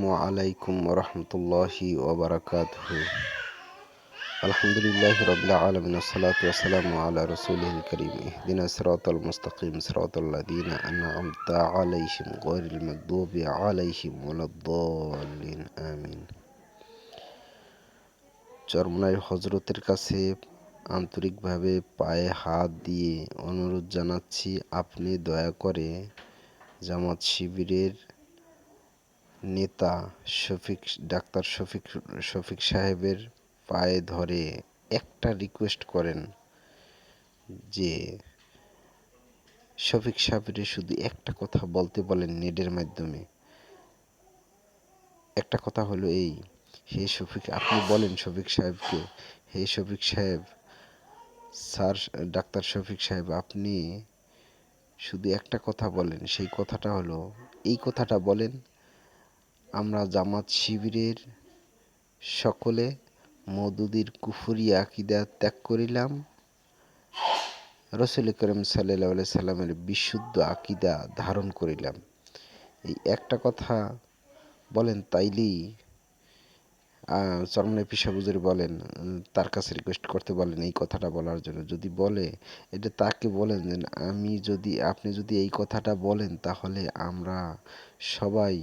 আসসালামু আলাইকুম রহমতুল্লাহি ওবরাকাতুহ। আলহামদুলিল্লাহ রবিল আলমিন সালাত ওসালামু আলা রসুলিল করিম। ইহদিনা সিরাতাল মুস্তাকিম আমিন। চরমনাই হজরতের কাছে আন্তরিকভাবে পায়ে হাত দিয়ে অনুরোধ জানাচ্ছি, আপনি দয়া করে জামাত শিবিরের নেতা শফিক, ডাক্তার শফিক শফিক সাহেবের পায়ে ধরে একটা রিকোয়েস্ট করেন যে শফিক সাহেবের শুধু একটা কথা বলতে বলেন নেটের মাধ্যমে। একটা কথা হলো এই, হে শফিক, আপনি বলেন শফিক সাহেবকে, হে শফিক সাহেব, স্যার, ডাক্তার শফিক সাহেব, আপনি শুধু একটা কথা বলেন, সেই কথাটা হলো, এই কথাটা বলেন আমরা জামাত শিবিরের সকলে মদুদির কুফুরি আকিদা ত্যাগ করিলাম। রসুল করিম সাল্লাহ সাল্লামের বিশুদ্ধ আকিদা ধারণ করিলাম। এই একটা কথা বলেন তাইলেই চরমনে পিসাবুজুর বলেন তার কাছে রিকোয়েস্ট করতে বলেন এই কথাটা বলার জন্য। যদি বলে, এটা তাকে বলেন যে, আমি যদি, আপনি যদি এই কথাটা বলেন, তাহলে আমরা সবাই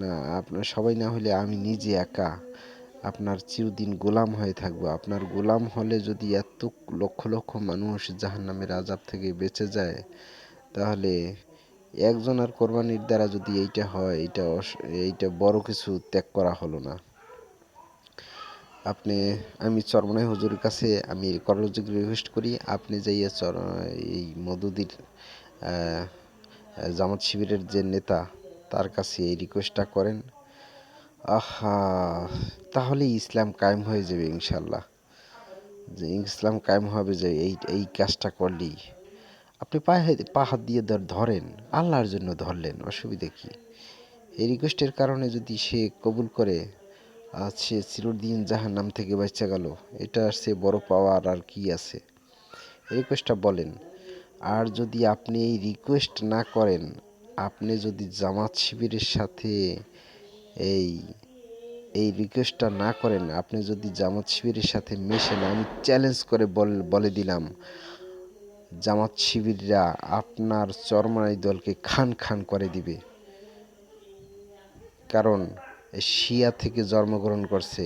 না আপনার সবাই না হলে আমি নিজে একা, আপনার চিরদিন গোলাম হয়ে থাকব। আপনার গোলাম হলে যদি এত লক্ষ লক্ষ মানুষ জাহান নামের আজাব থেকে বেঁচে যায়, তাহলে একজন আর কোরবানির দ্বারা যদি এইটা হয়, এইটা এইটা বড় কিছু ত্যাগ করা হলো না। আপনি, আমি চরমনাই হুজুরের কাছে আমি করযোগ রিকোয়েস্ট করি, আপনি যে এই মধুদির জামাত শিবিরের যে নেতা, তার কাছে এই রিকোয়েস্টটা করেন। আহা, তাহলে ইসলাম কায়েম হয়ে যাবে ইনশাল্লাহ যে ইসলাম কায়েম হবে যে এই এই কাজটা করলেই। আপনি পায়ে পা হাত দিয়ে ধরেন, আল্লাহর জন্য ধরলেন, অসুবিধে কি? এই রিকোয়েস্টের কারণে যদি সে কবুল করে সে চিরদিন জাহার নাম থেকে বাচ্চা গেল। এটা সে বড় পাওয়ার আর কি আছে? রিকোয়েস্টটা বলেন, আর যদি আপনি এই রিকোয়েস্ট না করেন, আপনি যদি জামাত শিবিরের সাথে এই এই রিকোয়েস্টটা না করেন, আপনি যদি জামাত শিবিরের সাথে মেশেন, আমি চ্যালেঞ্জ করে বলে দিলাম, জামাত শিবিররা আপনার চরমাই দলকে খান খান করে দিবে। কারণ শিয়া থেকে জন্মগ্রহণ করছে,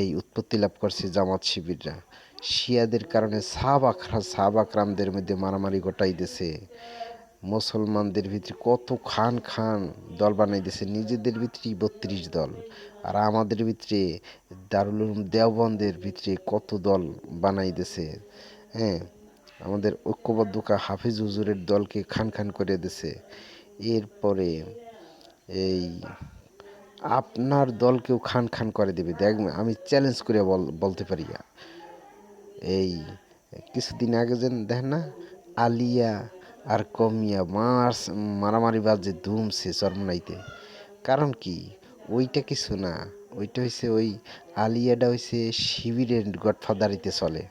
এই উৎপত্তি লাভ করছে জামাত শিবিররা। শিয়াদের কারণে সাহাবাকরা সাহাবাকরামদের মধ্যে মারামারি দিছে মুসলমানদের ভিতরে কত খান খান দল বানাই দিছে নিজেদের ভিতরেই বত্রিশ দল। আর আমাদের ভিতরে, দারুল দেওবন্দের ভিতরে কত দল বানাই দিছে হ্যাঁ? আমাদের ঐক্যবদ্ধকা হাফিজ হুজুরের দলকে খান খান করে দিছে। এরপরে এই আপনার দলকেও খান খান করে দেবে। দেখবেন আমি চ্যালেঞ্জ করে বল, বলতে পারি এই, কিছুদিন আগে যেন দেখেন না, আলিয়া আর কমিয়া মাস, মারামারি বাজে ধুমছে চরমনাইতে কারণ কি? ওইটা কিছু না। ওইটা হয়েছে ওই আলিয়াটা হয়েছে শিবিরের গডফাদারিতে চলে।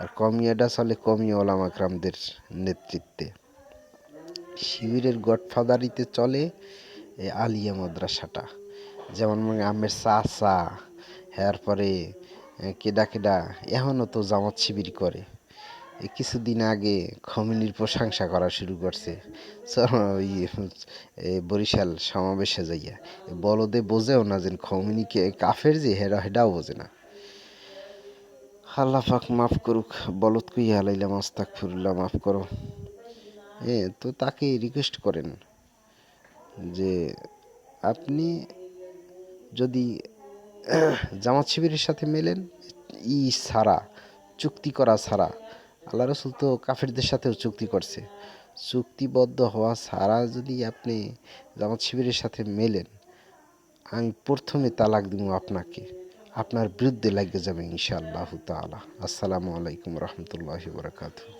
আর কমিয়াটা চলে কমিয়া ওলামা ক্রামদের নেতৃত্বে। শিবিরের গডফাদারিতে চলে আলিয়া মাদ্রাসাটা। যেমন মানে আমের চাচা, এরপরে কেডা কেডা এখনও তো জামাত শিবির করে। কিছুদিন আগে খমিনির প্রশংসা করা শুরু করছে। বরিশাল সমাবেশে যাইয়া। বলদে বোঝেও না যে খমিনিকে কাফের যে, হেরা, হেডাও বোঝে না। আল্লাহ পাক মাফ করুক, বলদ কুই হালাইলাম আস্তাক ফিরুল্লাহ মাফ করো। হ্যাঁ তো তাকে রিকোয়েস্ট করেন যে, আপনি যদি জামাত শিবিরের সাথে মেলেন, ই ছাড়া চুক্তি করা ছাড়া আল্লাহ রসুল তো কাফেরদের সাথেও চুক্তি করছে। চুক্তিবদ্ধ হওয়া ছাড়া যদি আপনি জামাত শিবিরের সাথে মেলেন আমি প্রথমে তালাক দিব আপনাকে। আপনার বিরুদ্ধে লাগিয়ে যাবে ইনশাআল্লাহ তালা আসসালামু আলাইকুম রহমতুল্লাহ বরকাতু